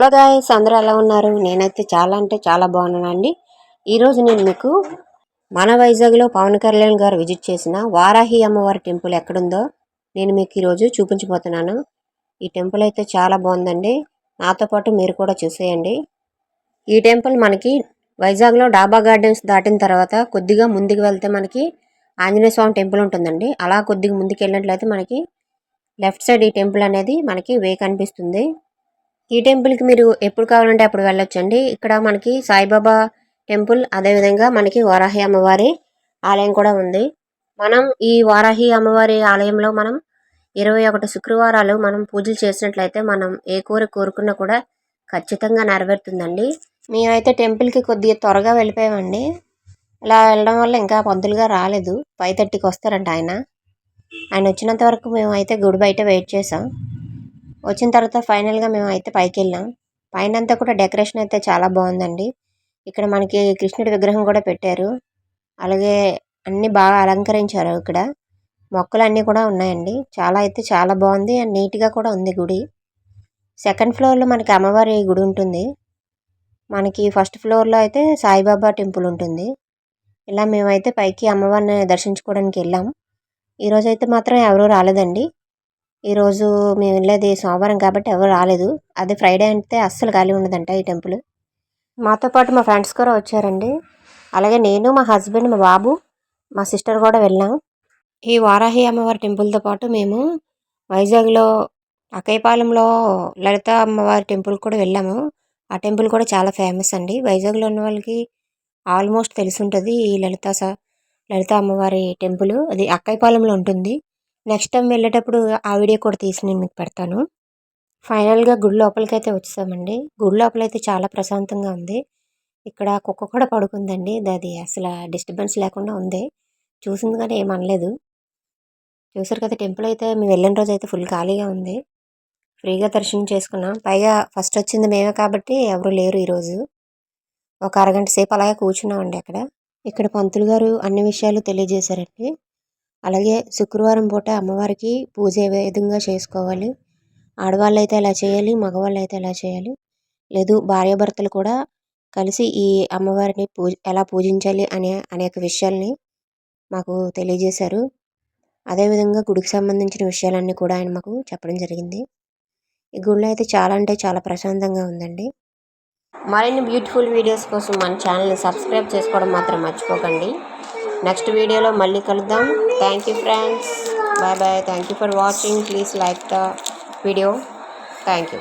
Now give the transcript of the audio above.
Hello guys అందరూ ఎలా ఉన్నారు? నేనైతే చాలా అంటే చాలా బాగున్నానండి. ఈరోజు నేను మీకు మన వైజాగ్లో పవన్ కళ్యాణ్ గారు విజిట్ చేసిన వారాహి అమ్మవారి టెంపుల్ ఎక్కడుందో నేను మీకు ఈరోజు చూపించబోతున్నాను. ఈ టెంపుల్ అయితే చాలా బాగుందండి. నాతో పాటు మీరు కూడా చూసేయండి. ఈ టెంపుల్ మనకి వైజాగ్లో డాబా గార్డెన్స్ దాటిన తర్వాత కొద్దిగా ముందుకు వెళ్తే మనకి ఆంజనేయ స్వామి టెంపుల్ ఉంటుందండి. అలా కొద్దిగా ముందుకు వెళ్ళినట్లయితే మనకి లెఫ్ట్ సైడ్ ఈ టెంపుల్ అనేది మనకి వే కనిపిస్తుంది. ఈ టెంపుల్కి మీరు ఎప్పుడు కావాలంటే అప్పుడు వెళ్ళొచ్చండి. ఇక్కడ మనకి సాయిబాబా టెంపుల్ అదేవిధంగా మనకి వారాహి అమ్మవారి ఆలయం కూడా ఉంది. మనం ఈ వారాహి అమ్మవారి ఆలయంలో మనం ఇరవై ఒకటి శుక్రవారాలు మనం పూజలు చేసినట్లయితే మనం ఏ కూర కోరుకున్నా కూడా ఖచ్చితంగా నెరవేరుతుందండి. మేమైతే టెంపుల్కి కొద్దిగా త్వరగా వెళ్ళిపోయామండి. ఇలా వెళ్ళడం వల్ల ఇంకా పంతులుగా రాలేదు. ఫైవ్ థర్టీకి వస్తారంట ఆయన. ఆయన వచ్చినంత వరకు మేమైతే గుడి బయట వెయిట్ చేసాం వచ్చిన తర్వాత ఫైనల్గా మేము అయితే పైకి వెళ్ళాం పైన అంతా కూడా డెకరేషన్ అయితే చాలా బాగుందండి. ఇక్కడ మనకి కృష్ణుడి విగ్రహం కూడా పెట్టారు. అలాగే అన్ని బాగా అలంకరించారు ఇక్కడ. మొక్కలు అన్నీ కూడా ఉన్నాయండి. చాలా అయితే చాలా బాగుంది. అండ్ నీట్గా కూడా ఉంది గుడి. సెకండ్ ఫ్లోర్లో మనకి అమ్మవారి గుడి ఉంటుంది. మనకి ఫస్ట్ ఫ్లోర్లో అయితే సాయిబాబా టెంపుల్ ఉంటుంది. ఇలా మేమైతే పైకి అమ్మవారిని దర్శించుకోవడానికి వెళ్ళాం. ఈరోజైతే మాత్రం ఎవరూ రాలేదండి. ఈరోజు మేము వెళ్ళేది సోమవారం కాబట్టి ఎవరు రాలేదు. అదే ఫ్రైడే అంటే అస్సలు ఖాళీ ఉండదంట ఈ టెంపుల్. మాతో పాటు మా ఫ్రెండ్స్ కూడా వచ్చారండి. అలాగే నేను మా హస్బెండ్ మా బాబు మా సిస్టర్ కూడా వెళ్ళాం. ఈ వారాహి అమ్మవారి టెంపుల్తో పాటు మేము వైజాగ్లో అకైపాలెంలో లలిత అమ్మవారి టెంపుల్ కూడా వెళ్ళాము. ఆ టెంపుల్ కూడా చాలా ఫేమస్ అండి. వైజాగ్లో ఉన్న వాళ్ళకి ఆల్మోస్ట్ తెలిసి ఉంటుంది ఈ లలిత స లలిత అమ్మవారి టెంపుల్. అది అక్కైపాలెంలో ఉంటుంది. నెక్స్ట్ టైం వెళ్ళేటప్పుడు ఆ వీడియో కూడా తీసి నేను మీకు పెడతాను. ఫైనల్గా గుడి లోపలికి అయితే వచ్చేసామండి. గుడి లోపల అయితే చాలా ప్రశాంతంగా ఉంది. ఇక్కడ కుక్క కూడా పడుకుందండి. అది అసలు డిస్టర్బెన్స్ లేకుండా ఉంది. చూసింది కానీ ఏమనలేదు చూసారు కదా టెంపుల్ అయితే మేము వెళ్ళిన రోజు అయితే ఫుల్ ఖాళీగా ఉంది. ఫ్రీగా దర్శనం చేసుకున్నాం. పైగా ఫస్ట్ వచ్చింది మేమే కాబట్టి ఎవరు లేరు ఈరోజు ఒక అరగంట సేపు అలాగే కూర్చున్నామండి అక్కడ. ఇక్కడ పంతులు గారు అన్ని విషయాలు తెలియజేశారండి. అలాగే శుక్రవారం పూట అమ్మవారికి పూజ ఏ విధంగా చేసుకోవాలి? ఆడవాళ్ళు అయితే ఎలా చేయాలి మగవాళ్ళు అయితే ఎలా చేయాలి. లేదు భార్యాభర్తలు కూడా కలిసి ఈ అమ్మవారిని పూజ ఎలా పూజించాలి అనే అనేక విషయాల్ని మాకు తెలియజేశారు. అదేవిధంగా గుడికి సంబంధించిన విషయాలన్నీ కూడా ఆయన మాకు చెప్పడం జరిగింది. ఈ గుడిలో అయితే చాలా అంటే చాలా ప్రశాంతంగా ఉందండి. మరిన్ని బ్యూటిఫుల్ వీడియోస్ కోసం మన ఛానల్ని సబ్స్క్రైబ్ చేసుకోవడం మాత్రం మర్చిపోకండి. నెక్స్ట్ వీడియోలో మళ్ళీ కలుద్దాం. Thank you friends bye bye thank you for watching please like the video thank you